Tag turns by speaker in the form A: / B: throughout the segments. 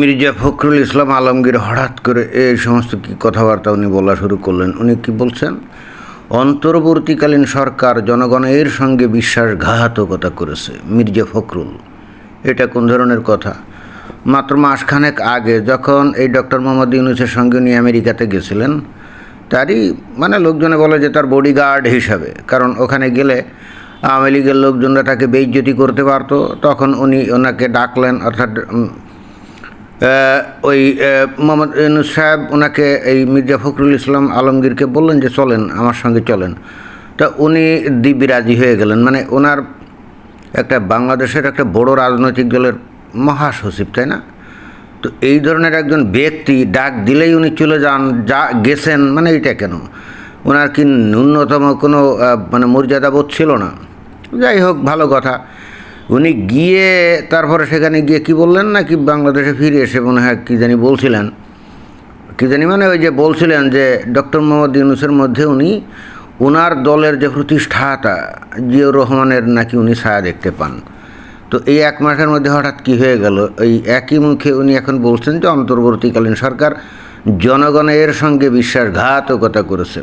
A: মির্জা ফখরুল ইসলাম আলমগীর হঠাৎ করে এই সমস্ত কি কথাবার্তা উনি বলা শুরু করলেন, উনি কি বলছেন? অন্তর্বর্তীকালীন সরকার জনগণের সঙ্গে বিশ্বাসঘাতকতা করেছে মির্জা ফখরুল। এটা কোন ধরনের কথা? মাত্র মাসখানেক আগে যখন এই ডক্টর মোহাম্মদ ইউনুসের সঙ্গে উনি আমেরিকাতে গেছিলেন, তারই মানে লোকজনে বলে যে তার বডিগার্ড হিসাবে, কারণ ওখানে গেলে আওয়ামী লীগের লোকজনরা তাকে বেইজ্জতি করতে পারতো, তখন উনি ওনাকে ডাকলেন, অর্থাৎ ওই মোহাম্মদ ইউনুস সাহেব ওনাকে এই মির্জা ফখরুল ইসলাম আলমগীরকে বললেন যে চলেন, আমার সঙ্গে চলেন। তা উনি দিব্যি রাজি হয়ে গেলেন। মানে ওনার একটা বাংলাদেশের একটা বড় রাজনৈতিক দলের মহাসচিব, তাই না? তো এই ধরনের একজন ব্যক্তি ডাক দিলেই উনি চলে যান, যা গেছেন মানে এটা কেন? ওনার কি ন্যূনতম কোনো মানে মর্যাদাবোধ ছিল না? যাই হোক, ভালো কথা। উনি গিয়ে তারপরে সেখানে গিয়ে কি বললেন না কি বাংলাদেশে ফিরে এসে মনে হয় কী জানি বলছিলেন? কী জানি মানে ওই যে বলছিলেন যে ডক্টর মোহাম্মদ ইউনুসের মধ্যে উনি ওনার দলের যে প্রতিষ্ঠাতা জিয়র রহমানের নাকি উনি ছায়া দেখতে পান। তো এই এক মাসের মধ্যে হঠাৎ কি হয়ে গেল? এই একই মুখে উনি এখন বলছেন যে অন্তর্বর্তীকালীন সরকার জনগণের সঙ্গে বিশ্বাসঘাতকতা করেছে।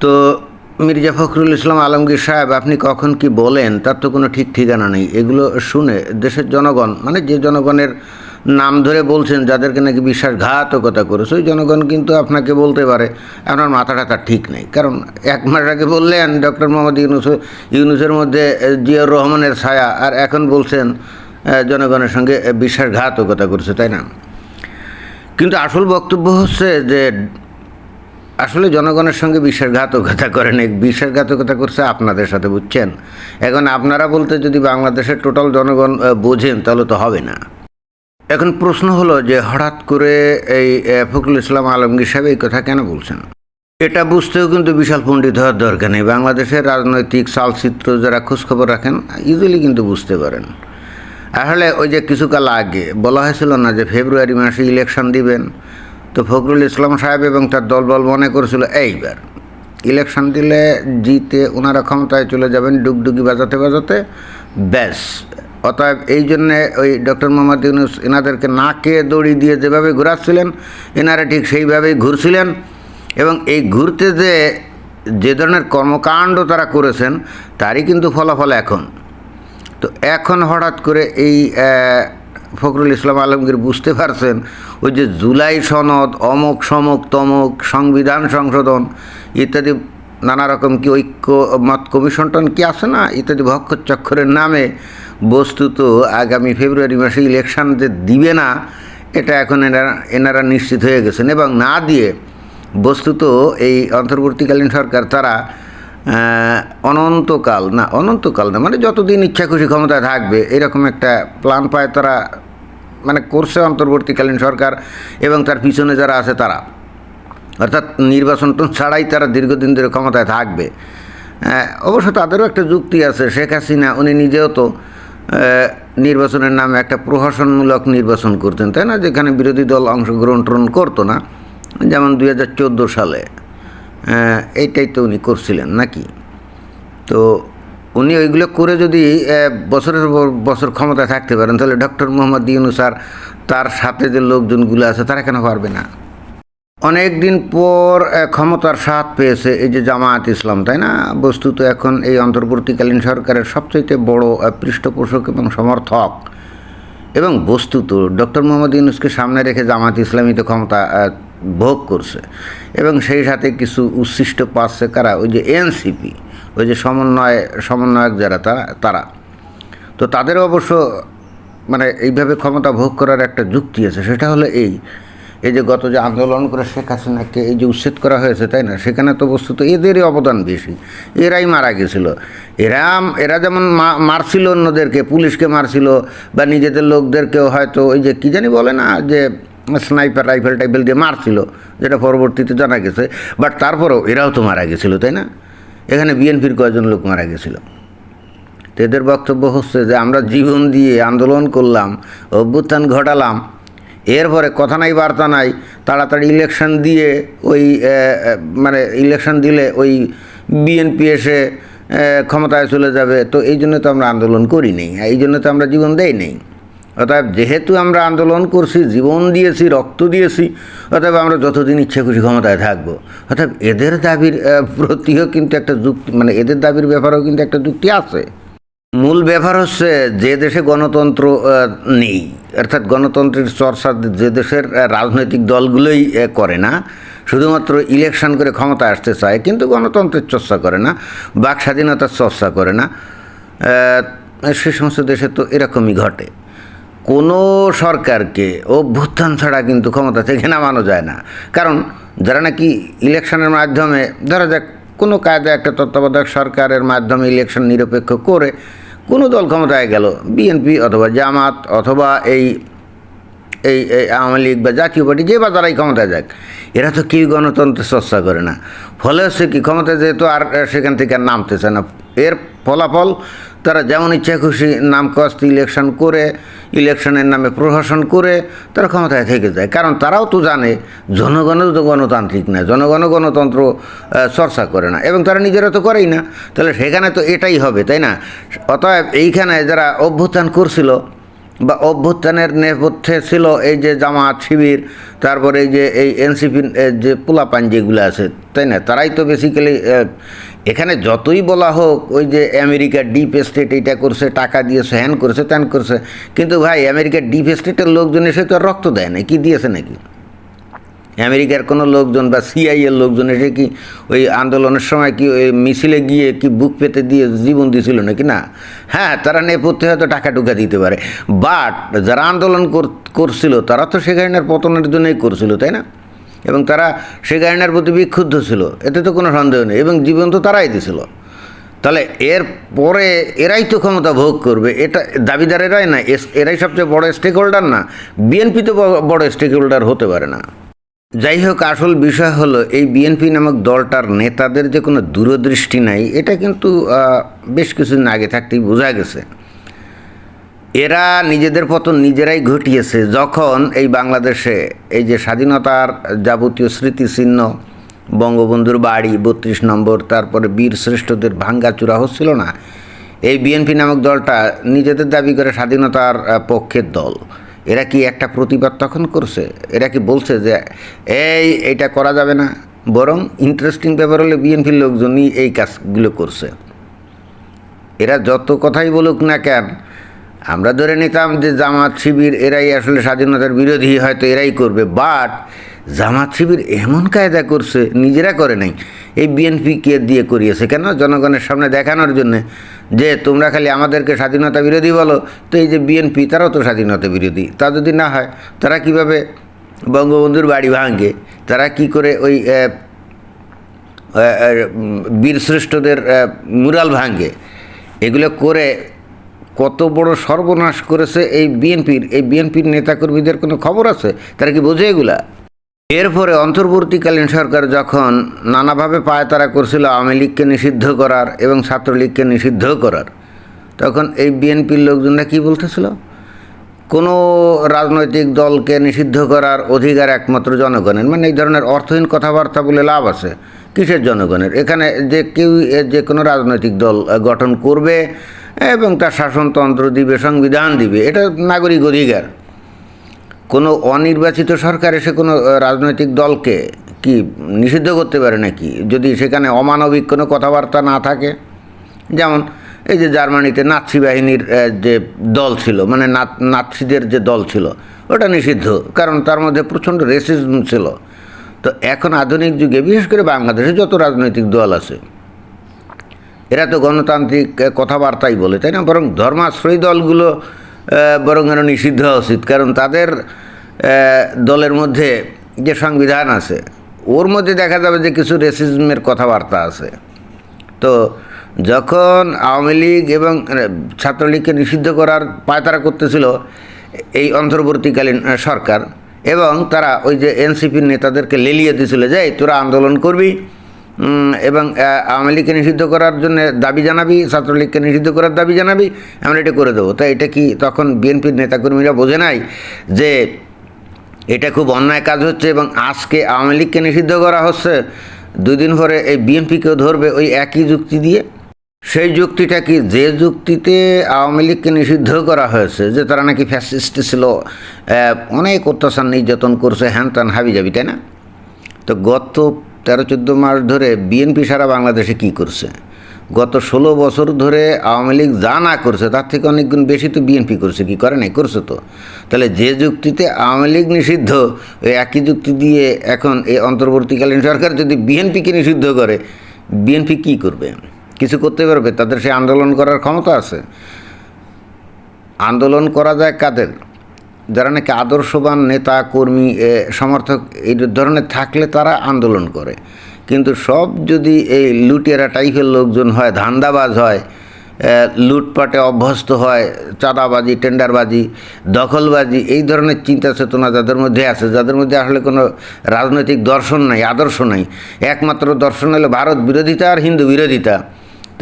A: তো মির্জা ফখরুল ইসলাম আলমগীর সাহেব, আপনি কখন কি বলেন? তার তো কোনো ঠিক ঠিকানা নেই। এগুলো শুনে দেশের জনগণ মানে যে জনগণের নাম ধরে বলছেন, যাদেরকে নাকি বিশ্বাসঘাতকতা করেছে, ওই জনগণ কিন্তু আপনাকে বলতে পারে, আপনার মাথাটা তার ঠিক নেই। কারণ এক মাস আগে বললেন ডক্টর মোহাম্মদ ইউনুস, ইউনুসের মধ্যে জিয়র রহমানের ছায়া, আর এখন বলছেন জনগণের সঙ্গে বিশ্বাসঘাতকতা করেছে, তাই না? কিন্তু আসল বক্তব্য হচ্ছে যে আসলে জনগণের সঙ্গে বিশ্বাসঘাতকতা করেন এই বিশ্বাসঘাতকতা করছে আপনাদের সাথে, বুঝছেন? এখন আপনারা বলতে যদি বাংলাদেশের টোটাল জনগণ বোঝেন, তাহলে তো হবে না। এখন প্রশ্ন হলো যে হঠাৎ করে এই ফখরুল ইসলাম আলমগীর সাহেব এই কথা কেন বলছেন? এটা বুঝতেও কিন্তু বিশাল পণ্ডিত হওয়ার দরকার নেই। বাংলাদেশের রাজনৈতিক চালচিত্র যারা খোঁজখবর রাখেন ইজিলি কিন্তু বুঝতে পারেন। আসলে ওই যে কিছুকাল আগে বলা হয়েছিল না যে ফেব্রুয়ারি মাসে ইলেকশন দিবেন। তো ফখরুল ইসলাম সাহেব এবং তার দলবল মনে করেছিল, এইবার ইলেকশন দিলে জিতে ওনারা ক্ষমতায় চলে যাবেন, ডুগডুগি বাজাতে বাজাতে। ব্যাস। অতএব এই জন্যে ওই ডক্টর মোহাম্মদ ইউনুস এনাদেরকে নাকে দড়ি দিয়ে যেভাবে ঘোরাচ্ছিলেন, এনারা ঠিক সেইভাবেই ঘুরছিলেন এবং এই ঘুরতে যে যে ধরনের কর্মকাণ্ড তারা করেছেন, তারই কিন্তু ফলাফল এখন। তো এখন হঠাৎ করে এই ফখরুল ইসলাম আলমগীর বুঝতে পারছেন, ওই যে জুলাই সনদ, অমক সমক তমক, সংবিধান সংশোধন ইত্যাদি নানা রকম কি ঐক্য, মত কমিশন কি আছে না ইত্যাদি ভক্ষচক্ষরের নামে বস্তুত আগামী ফেব্রুয়ারি মাসে ইলেকশন যে দিবে না, এটা এখন এনারা এনারা নিশ্চিত হয়ে গেছেন এবং না দিয়ে বস্তুত এই অন্তর্বর্তীকালীন সরকার তারা অনন্তকাল, না অনন্তকাল না মানে যতদিন ইচ্ছা খুশি ক্ষমতায় থাকবে, এরকম একটা প্ল্যান পায় তারা মানে করছে অন্তর্বর্তীকালীন সরকার এবং তার পিছনে যারা আছে তারা। অর্থাৎ নির্বাচন ছাড়াই তারা দীর্ঘদিন ধরে ক্ষমতায় থাকবে। অবশ্য তাদেরও একটা যুক্তি আছে, শেখ হাসিনা, উনি নিজেও তো নির্বাচনের নামে একটা প্রহসনমূলক নির্বাচন করতেন, তাই না? যেখানে বিরোধী দল অংশগ্রহণ করতো না, যেমন দুই হাজার চোদ্দ সালে। এইটাই তো উনি করছিলেন নাকি? তো উনি ওইগুলো করে যদি বছরের বছর ক্ষমতায় থাকতে পারেন, তাহলে ডক্টর মোহাম্মদ ইউনুস আর তার সাথে যে লোকজনগুলো আছে, তারা কেন পারবে না? অনেক দিন পর ক্ষমতার স্বাদ পেয়েছে এই যে জামায়াত ইসলাম, তাই না? বস্তুত এখন এই অন্তর্বর্তীকালীন সরকারের সবচাইতে বড় পৃষ্ঠপোষক এবং সমর্থক। এবং বস্তুত, ডক্টর মোহাম্মদ ইউনুসকে সামনে রেখে জামাত ইসলামী তো ক্ষমতা ভোগ করছে। এবং সেই সাথে কিছু উচ্ছিষ্ট পাচ্ছে কারা? ওই যে এনসিপি, ওই যে সমন্বয়, সমন্বয়ক যারা, তারা তারা। তো তাদের অবশ্য মানে এইভাবে ক্ষমতা ভোগ করার একটা যুক্তি আছে, সেটা হলো এই। এই যে গত যে আন্দোলন করে শেখ হাসিনাকে এই যে উচ্ছেদ করা হয়েছে, তাই না? সেখানে তো বস্তুত এদেরই অবদান বেশি। এরাই মারা গেছিল। এরা এরা যেমন মারছিল অন্যদেরকে, পুলিশকে মারছিল, বা নিজেদের লোকদেরকেও হয়তো ওই যে, কী জানি বলে না, যে স্নাইপার, রাইফেল টাইফেল দিয়ে মারছিল, যেটা পরবর্তীতে জানা গেছে। বাট তারপরেও এরাও তো মারা গেছিল, তাই না? এখানে বিএনপির কয়েকজন লোক মারা গেছিল। তো এদের বক্তব্য হচ্ছে যে, আমরা জীবন দিয়ে আন্দোলন করলাম, অভ্যুত্থান ঘটালাম, এরপরে কথা নাই, বার্তা নাই, তাড়াতাড়ি ইলেকশন দিয়ে ওই মানে ইলেকশন দিলে ওই বিএনপি এসে ক্ষমতায় চলে যাবে। তো এই জন্য তো আমরা আন্দোলন করি নেই, এই জন্য তো আমরা জীবন দেই নেই। অতএব যেহেতু আমরা আন্দোলন করছি, জীবন দিয়েছি, রক্ত দিয়েছি, অতএব আমরা যতদিন ইচ্ছে খুশি ক্ষমতায় থাকব। অর্থাৎ এদের দাবির প্রতিও কিন্তু একটা যুক্তি মানে এদের দাবির ব্যাপারেও কিন্তু একটা যুক্তি আছে। মূল ব্যাপার হচ্ছে যে দেশে গণতন্ত্র নেই, অর্থাৎ গণতন্ত্রের চর্চা যে দেশের রাজনৈতিক দলগুলোই করে না, শুধুমাত্র ইলেকশন করে ক্ষমতা আসতে চায়, কিন্তু গণতন্ত্রের চর্চা করে না, বাক স্বাধীনতার চর্চা করে না সে সমস্ত দেশে তো এরকমই ঘটে। কোনো সরকারকে অভ্যুত্থান ছাড়া কিন্তু ক্ষমতা থেকে নামানো যায় না। কারণ যারা নাকি ইলেকশনের মাধ্যমে, ধরা যাক কোনো কায়দা একটা তত্ত্বাবধায়ক সরকারের মাধ্যমে ইলেকশন নিরপেক্ষ করে কোনো দল ক্ষমতায় গেল, বিএনপি অথবা জামাত অথবা এই এই আওয়ামী লীগ বা জাতীয় পার্টি, যে বা তারাই ক্ষমতায় যাক, এরা তো কেউ গণতন্ত্রের চর্চা করে না। ফলে হচ্ছে কি, ক্ষমতা যেহেতু আর সেখান থেকে আর নামতে চায় না, এর ফলাফল তারা যেমন ইচ্ছা খুশি নাম কস্ত ইলেকশন করে ইলেকশনের নামে প্রশাসন করে, তারা ক্ষমতায় থেকে যায়। কারণ তারাও তো জানে, জনগণও তো গণতান্ত্রিক না, জনগণও গণতন্ত্র চর্চা করে না এবং তারা নিজেরা তো করেই না। তাহলে সেখানে তো এটাই হবে, তাই না? অতএব এইখানে যারা অভ্যুত্থান করছিল বা অভ্যুত্থানের নেপথ্যে ছিল এই যে জামাত শিবির, তারপরে এই যে এই এনসিপি যে পোলাপান যেগুলো আছে, তাই না? তারাই তো বেসিক্যালি এখানে যতই বলা হোক, ওই যে আমেরিকার ডিপ স্টেট এইটা করছে, টাকা দিয়েছে হ্যান করছে, ত্যান করছে, কিন্তু ভাই আমেরিকার ডিপ স্টেটের লোকজন এসে তো আর রক্ত দেয় না, কি দিয়েছে নাকি? আমেরিকার কোনো লোকজন বা সিআইএর লোকজন এসে কি ওই আন্দোলনের সময় কি ওই মিছিলে গিয়ে কি বুক পেতে দিয়ে জীবন দিয়েছিল নাকি? না। হ্যাঁ তারা নেপথ্যে হয়তো টাকা টুকা দিতে পারে বাট যারা আন্দোলন কর- করছিল, তারা তো সেখানের পতনের জন্যই করছিল, তাই না? এবং তারা সেখানের প্রতি বিক্ষুব্ধ ছিল। এতে তো কোনো সন্দেহ নেই এবং জীবন তো তারাই দিছিল। তাহলে এর পরে এরাই তো ক্ষমতা ভোগ করবে, এটা দাবিদার এরাই না এরাই সবচেয়ে বড় স্টেক হোল্ডার না বিএনপি তো বড় স্টেক হোল্ডার হতে পারে না। যাই হোক, আসল বিষয় হলো এই বিএনপি নামক দলটার নেতাদের যে কোনো দূরদৃষ্টি নাই, এটা কিন্তু বেশ কিছুদিন আগে থাকতেই বোঝা গেছে। এরা নিজেদের পতন নিজেরাই ঘটিয়েছে। যখন এই বাংলাদেশে এই যে স্বাধীনতার যাবতীয় স্মৃতিচিহ্ন, বঙ্গবন্ধুর বাড়ি বত্রিশ নম্বর, তারপরে বীর শ্রেষ্ঠদের ভাঙ্গাচূড়া হচ্ছিল না, এই বিএনপি নামক দলটা নিজেদের দাবি করে স্বাধীনতার পক্ষের দল। এরা কি একটা প্রতিবাদ তখন করছে? এরা কি বলছে যে, এই, এটা করা যাবে না। বরং ইন্টারেস্টিং ব্যাপার হলে বিএনপির লোকজনই এই কাজগুলো করছে। এরা যত কথাই বলুক না কেন আমরা ধরে নিতাম যে জামাত শিবির এরাই আসলে স্বাধীনতার বিরোধী, হয়তো এরাই করবে বাট জামাত শিবির এমন কায়দা করছে, নিজেরা করে নাই। এই বিএনপিকে দিয়ে করিয়েছে কেন? জনগণের সামনে দেখানোর জন্য যে তোমরা খালি আমাদেরকে স্বাধীনতা বিরোধী বলো, তো এই যে বিএনপি তারাও তো স্বাধীনতা বিরোধী। তা যদি না হয়, তারা কীভাবে বঙ্গবন্ধুর বাড়ি ভাঙে? তারা কি করে ওই বীরশ্রেষ্ঠদের মুরাল ভাঙে? এগুলো করে কত বড় সর্বনাশ করেছে এই বিএনপির এই বিএনপির নেতাকর্মীদের কোনো খবর আছে? তারা কি বোঝে এগুলা? এরপরে অন্তর্বর্তীকালীন সরকার যখন নানাভাবে পায়তারা করছিল আওয়ামী লীগকে নিষিদ্ধ করার এবং ছাত্রলীগকে নিষিদ্ধ করার, তখন এই বিএনপির লোকজনরা কি বলতেছিল? কোনো রাজনৈতিক দলকে নিষিদ্ধ করার অধিকার একমাত্র জনগণের। মানে এই ধরনের অর্থহীন কথাবার্তা বলে লাভ আছে কিসের জনগণের? এখানে যে কেউ যে কোনো রাজনৈতিক দল গঠন করবে এবং তার শাসনতন্ত্র দিবে, সংবিধান দিবে, এটা নাগরিক অধিকার। কোনো অনির্বাচিত সরকার এসে কোনো রাজনৈতিক দলকে কি নিষিদ্ধ করতে পারে নাকি? যদি সেখানে অমানবিক কোনো কথাবার্তা না থাকে, যেমন এই যে জার্মানিতে নাৎসি বাহিনীর যে দল ছিল মানে নাৎ- নাৎসিদের যে দল ছিল, ওটা নিষিদ্ধ, কারণ তার মধ্যে প্রচণ্ড রেসিজম ছিল। তো এখন আধুনিক যুগে, বিশেষ করে বাংলাদেশে যত রাজনৈতিক দল আছে এরা তো গণতান্ত্রিক কথাবার্তাই বলে, তাই না? বরং ধর্মাশ্রয়ী দলগুলো বরং এরা নিষিদ্ধ হওয়া উচিত কারণ তাদের দলের মধ্যে যে সংবিধান আছে, ওর মধ্যে দেখা যাবে যে কিছু রেসিজমের কথাবার্তা আছে। তো যখন আওয়ামী লীগ এবং ছাত্রলীগকে নিষিদ্ধ করার পায়তারা করতেছিল এই অন্তর্বর্তীকালীন সরকার, এবং তারা ওই যে এনসিপির নেতাদেরকে লেলিয়ে দিয়েছিল যে তোরা আন্দোলন করবি এবং আওয়ামী লীগকে নিষিদ্ধ করার জন্য দাবি জানাবি, ছাত্রলীগকে নিষিদ্ধ করার দাবি জানাবি, আমরা এটা করে দেবো। তাই এটা কি তখন বিএনপির নেতাকর্মীরা বোঝে নাই যে এটা খুব অন্যায় কাজ হচ্ছে এবং আজকে আওয়ামী লীগকে নিষিদ্ধ করা হচ্ছে, দুদিন পরে এই বিএনপিকেও ধরবে ওই একই যুক্তি দিয়ে? সেই যুক্তিটা কি যে যুক্তিতে আওয়ামী লীগকে নিষিদ্ধ করা হয়েছে, যে তারা নাকি ফ্যাসিস্ট ছিল অনেক অত্যাচার নির্যাতন করছে, হ্যান ত্যান হাবি যাবি, তাই না? তো গত তেরো চোদ্দ মাস ধরে বিএনপি সারা বাংলাদেশে কি করছে? গত ষোলো বছর ধরে আওয়ামী লীগ যা না করছে, তার থেকে অনেক গুণ বেশি তো বিএনপি করছে, কি করে নাই? করছে তো। তাহলে যে যুক্তিতে আওয়ামী লীগ নিষিদ্ধ, ওই একই যুক্তি দিয়ে এখন এই অন্তর্বর্তীকালীন সরকার যদি বিএনপিকে নিষিদ্ধ করে বিএনপি কি করবে? কিছু করতে পারবে? তাদের সে আন্দোলন করার ক্ষমতা আছে। আন্দোলন করা যায় কাদের? যারা নাকি আদর্শবান নেতা, কর্মী সমর্থক, এই ধরনের থাকলে তারা আন্দোলন করে। কিন্তু সব যদি এই লুটেরা টাইপের লোকজন হয়, ধান্দাবাজ হয় লুটপাটে অভ্যস্ত হয়, চাঁদাবাজি, টেন্ডারবাজি, দখলবাজি, এই ধরনের চিন্তা চেতনা যাদের মধ্যে আছে, যাদের মধ্যে আসলে কোনো রাজনৈতিক দর্শন নাই, আদর্শ নাই। একমাত্র দর্শন হলো ভারত বিরোধিতা আর হিন্দু বিরোধিতা।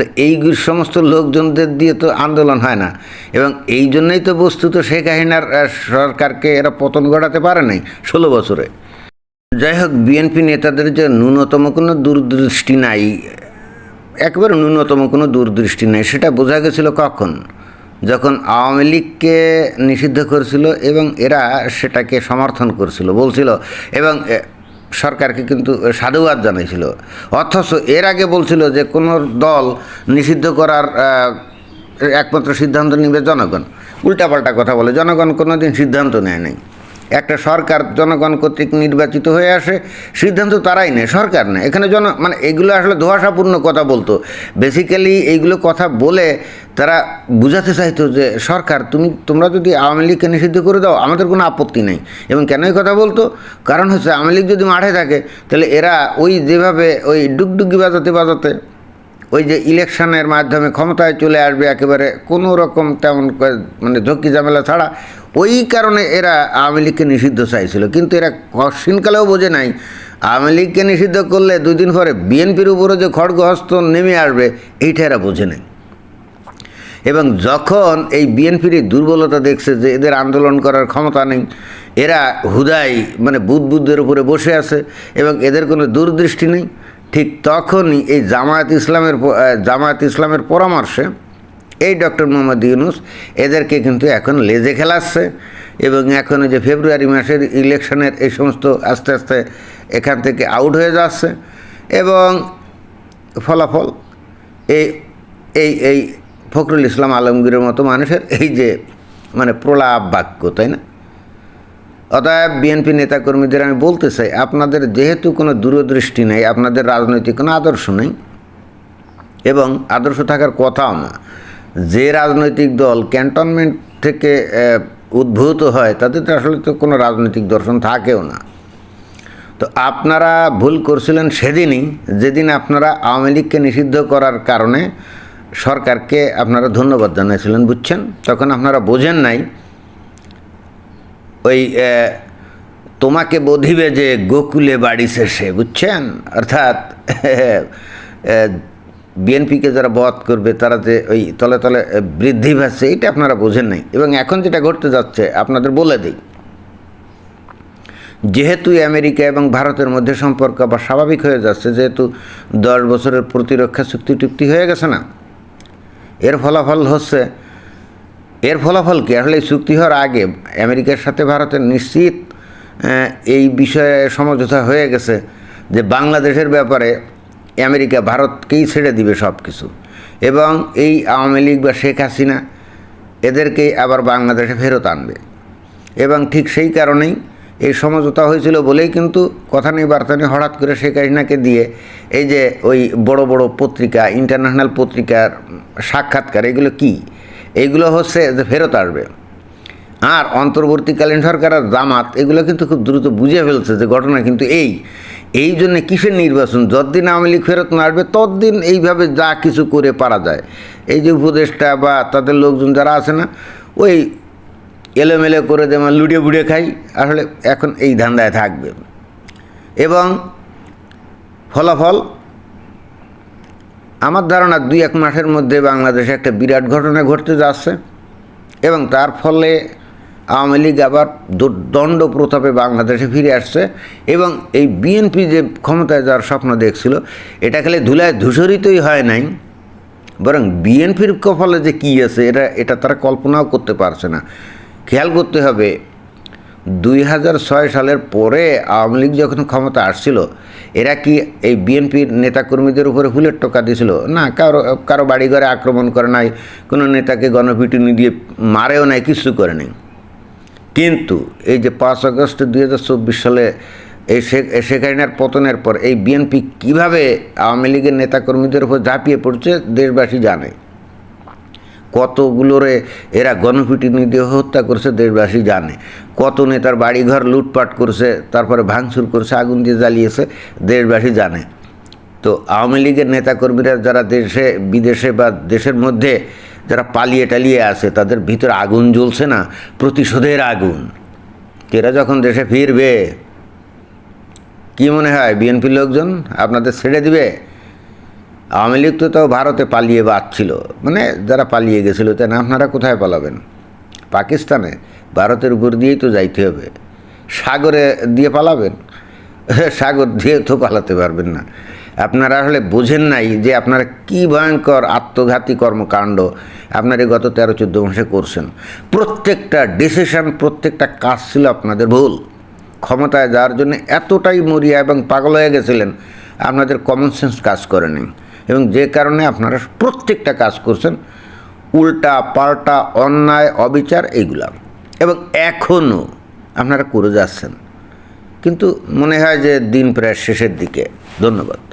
A: তো এই সমস্ত লোকজনদের দিয়ে তো আন্দোলন হয় না। এবং এই জন্যই তো বস্তুত শেখ হাসিনার সরকারকে এরা পতন ঘটাতে পারে নাই ষোলো বছরে। যাই হোক, বিএনপি নেতাদের যে ন্যূনতম কোনো দূরদৃষ্টি নাই, একেবারে ন্যূনতম কোনো দূরদৃষ্টি নেই, সেটা বোঝা গেছিল কখন? যখন আওয়ামী লীগকে নিষিদ্ধ করেছিল এবং এরা সেটাকে সমর্থন করছিল, বলছিল। এবং সরকারকে কিন্তু সাধুবাদ জানাইছিল। অথচ এর আগে বলছিল যে কোনো দল নিষিদ্ধ করার একমাত্র সিদ্ধান্ত নিবে জনগণ। উল্টাপাল্টা কথা বলে। জনগণ কোনোদিন সিদ্ধান্ত নেয় নাই। একটা সরকার জনগণ কর্তৃক নির্বাচিত হয়ে আসে, সিদ্ধান্ত তারাই নেয়, সরকার নেয়। এখানে জন মানে এগুলো আসলে ধোয়াশাপূর্ণ কথা বলতো। বেসিক্যালি এইগুলো কথা বলে তারা বুঝাতে চাইতো যে, সরকার, তুমি, তোমরা যদি আওয়ামী লীগকে নিষিদ্ধ করে দাও, আমাদের কোনো আপত্তি নেই। এবং কেন এই কথা বলতো? কারণ হচ্ছে আওয়ামী লীগ যদি মাঠে থাকে, তাহলে এরা ওই যেভাবে ওই ডুগডুগি বাজাতে বাজাতে ওই যে ইলেকশনের মাধ্যমে ক্ষমতায় চলে আসবে একেবারে কোনো রকম তেমন মানে ঝক্কি ঝামেলা ছাড়া ওই কারণে এরা আওয়ামী লীগকে নিষিদ্ধ চাইছিল। কিন্তু এরা কশিনকালেও বোঝে নাই, আওয়ামী লীগকে নিষিদ্ধ করলে দুই দিন পরে বিএনপির উপরে যে খড়গহস্ত নেমে আসবে, এইটা এরা বোঝে নাই। এবং যখন এই বিএনপির দুর্বলতা দেখছে যে এদের আন্দোলন করার ক্ষমতা নেই, এরা হুদাই মানে বুধ বুদ্ধের উপরে বসে আছে এবং এদের কোনো দূরদৃষ্টি নেই, ঠিক তখনই এই জামায়াত ইসলামের জামায়াত ইসলামের পরামর্শে এই ডক্টর মোহাম্মদ ইউনুস এদেরকে কিন্তু এখন লেজে খেলাচ্ছে এবং এখন যে ফেব্রুয়ারি মাসের ইলেকশনের এই সমস্ত আস্তে আস্তে এখান থেকে আউট হয়ে যাচ্ছে এবং ফলাফল এই এই এই ফখরুল ইসলাম আলমগীরের মতো মানুষের এই যে মানে প্রলাপ বাক্য, তাই না? অতএব বিএনপি নেতাকর্মীদের আমি বলতে চাই, আপনাদের যেহেতু কোনো দূরদৃষ্টি নেই, আপনাদের রাজনৈতিক কোনো আদর্শ নেই এবং আদর্শ থাকার কথাও না যে রাজনৈতিক দল ক্যান্টনমেন্ট থেকে উদ্ভূত হয়, তাদের তো আসলে তো কোনো রাজনৈতিক দর্শন থাকেও না। তো আপনারা ভুল করছিলেন সেদিনই, যেদিন আপনারা আওয়ামী লীগকে নিষিদ্ধ করার কারণে সরকারকে আপনারা ধন্যবাদ জানিয়েছিলেন, বুঝছেন? তখন আপনারা বোঝেন নাই, ওই তোমাকে বধিবে যে গোকুলে বাড়ি শেষে, বুঝছেন? অর্থাৎ বিএনপিকে যারা বধ করবে, তারা যে ওই তলে তলে বৃদ্ধি পাচ্ছে, এটা আপনারা বোঝেন নাই। এবং এখন যেটা ঘটতে যাচ্ছে, আপনাদের বলে দিই, যেহেতু আমেরিকা এবং ভারতের মধ্যে সম্পর্ক আবার স্বাভাবিক হয়ে যাচ্ছে, যেহেতু দশ বছরের প্রতিরক্ষা চুক্তি টুক্তি হয়ে গেছে না, এর ফলাফল হচ্ছে, এর ফলাফল কি? আসলে এই চুক্তি হওয়ার আগে আমেরিকার সাথে ভারতের নিশ্চিত এই বিষয়ে সমঝোতা হয়ে গেছে যে বাংলাদেশের ব্যাপারে আমেরিকা ভারতকেই ছেড়ে দিবে সব কিছু। এবং এই আওয়ামী লীগ বা শেখ হাসিনা এদেরকেই আবার বাংলাদেশে ফেরত আনবে। এবং ঠিক সেই কারণেই এই সমঝোতা হয়েছিল বলেই কিন্তু কথা নেই, বার্তা নেই, হঠাৎ করে শেখ হাসিনাকে দিয়ে এই যে ওই বড় বড় পত্রিকা ইন্টারন্যাশনাল পত্রিকার সাক্ষাৎকার, এগুলো কি? এইগুলো হচ্ছে যে ফেরত আসবে। আর অন্তর্বর্তীকালীন সরকার আর জামাত এগুলো কিন্তু খুব দ্রুত বুঝে ফেলছে যে ঘটনা কিন্তু এই। এই জন্য কিসের নির্বাচন? যতদিন আওয়ামী লীগ ফেরত না আসবে, ততদিন এইভাবে যা কিছু করে পারা যায়। এই যে উপদেষ্টা বা তাদের লোকজন যারা আছে না, ওই এলোমেলো করে যেমন লুড়িয়ে বুড়িয়ে খাই, আসলে এখন এই ধান্দায় থাকবে। এবং ফলাফল, আমার ধারণা দুই এক মাসের মধ্যে বাংলাদেশে একটা বিরাট ঘটনা ঘটতে যাচ্ছে, এবং তার ফলে আওয়ামী লীগ আবার দণ্ড প্রতাপে বাংলাদেশে ফিরে আসছে এবং এই বিএনপি যে ক্ষমতায় যাওয়ার স্বপ্ন দেখছিল, এটা খালি ধুলায় ধূসরিতই হয় নাই। বরং বিএনপির কপালে যে কী আছে, এটা এটা তারা কল্পনাও করতে পারছে না। খেয়াল করতে হবে, দুই হাজার ছয় সালের পরে আওয়ামী লীগ যখন ক্ষমতা আসছিল, এরা কি এই বিএনপির নেতাকর্মীদের উপরে হুলের টোকা দিয়েছিল না, কারও কারও বাড়িঘরে আক্রমণ করে নাই, কোনো নেতাকে গণপিটুনি দিয়ে মারেও নাই, কিছু করে নাই। কিন্তু এই যে পাঁচ আগস্ট দুই হাজার চব্বিশ সালে এই শেখ হাসিনার পতনের পর এই বিএনপি কীভাবে আওয়ামী লীগের নেতাকর্মীদের উপর ঝাঁপিয়ে পড়ছে দেশবাসী জানে। কতগুলোরে এরা গণপিটুনি দিয়ে হত্যা করছে দেশবাসী জানে। কত নেতার বাড়িঘর লুটপাট করছে, তারপরে ভাঙচুর করছে, আগুন দিয়ে জ্বালিয়েছে, দেশবাসী জানে। তো আওয়ামী লীগের নেতাকর্মীরা যারা দেশে, বিদেশে বা দেশের মধ্যে যারা পালিয়ে টালিয়ে আছে তাদের ভিতরে আগুন জ্বলছে না, প্রতিশোধের আগুন। এরা যখন দেশে ফিরবে, কি মনে হয় বিএনপির লোকজন আপনাদের ছেড়ে দিবে? আওয়ামী লীগ তো তাও ভারতে পালিয়ে বাঁচছিল। মানে যারা পালিয়ে গেছিল, তাই না? আপনারা কোথায় পালাবেন? পাকিস্তানে? ভারতের উপর দিয়েই তো যাইতে হবে। সাগরে দিয়ে পালাবেন? সাগর দিয়ে তো পালাতে পারবেন না। আপনারা আসলে বোঝেন নাই যে আপনারা কী ভয়ঙ্কর আত্মঘাতী কর্মকাণ্ড আপনারা গত তেরো, চোদ্দ মাসে করছেন। প্রত্যেকটা ডিসিশন প্রত্যেকটা কাজ ছিল আপনাদের ভুল। ক্ষমতায় যাওয়ার জন্য এতটাই মরিয়া এবং পাগল হয়ে গেছিলেন, আপনাদের কমন সেন্স কাজ করেনি এবং যে কারণে আপনারা প্রত্যেকটা কাজ করছেন, উল্টা, পাল্টা, অন্যায়, অবিচার এইগুলা। এবং এখনও আপনারা করে যাচ্ছেন। কিন্তু মনে হয় যে দিন প্রায় শেষের দিকে। ধন্যবাদ।